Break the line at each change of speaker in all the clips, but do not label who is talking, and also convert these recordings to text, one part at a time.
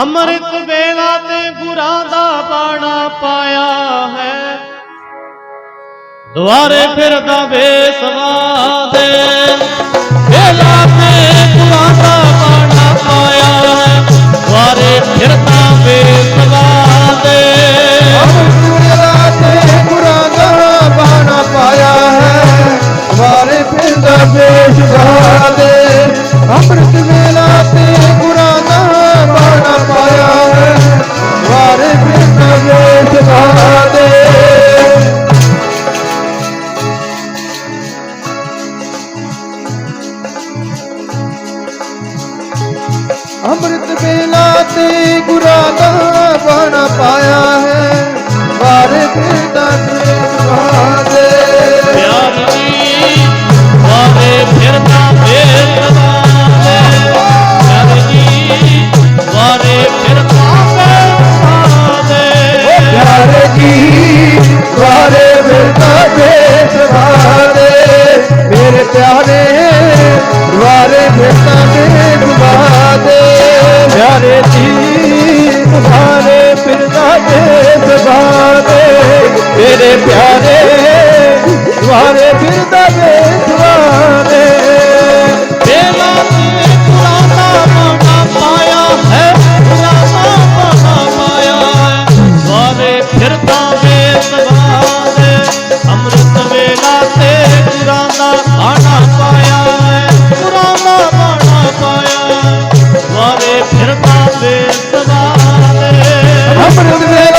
ਅੰਮ੍ਰਿਤ ਵੇਲਾ ਤੇ ਗੁਰਾਂ ਦਾ ਬਾਣਾ ਪਾਇਆ ਹੈ। ਦੁਆਰੇ ਫਿਰਦਾ ਬੇਸਵਾ
ਅੰਮ੍ਰਿਤ ਵੇਲਾ ਤੇ ਗੁਰਾਂ तेरे प्यारे तुम्हारे फिर दबे तुम्हारे
अमृत वेला से पुराना खाना पाया पुराना खाना पाया द्वारे फिरता बेसवाले
अमृत वेला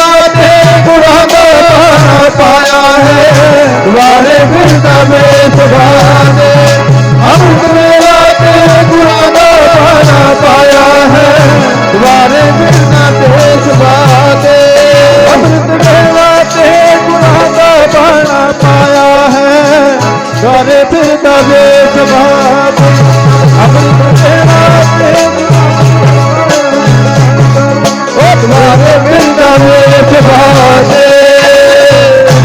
सारे फिर दबे जवाब।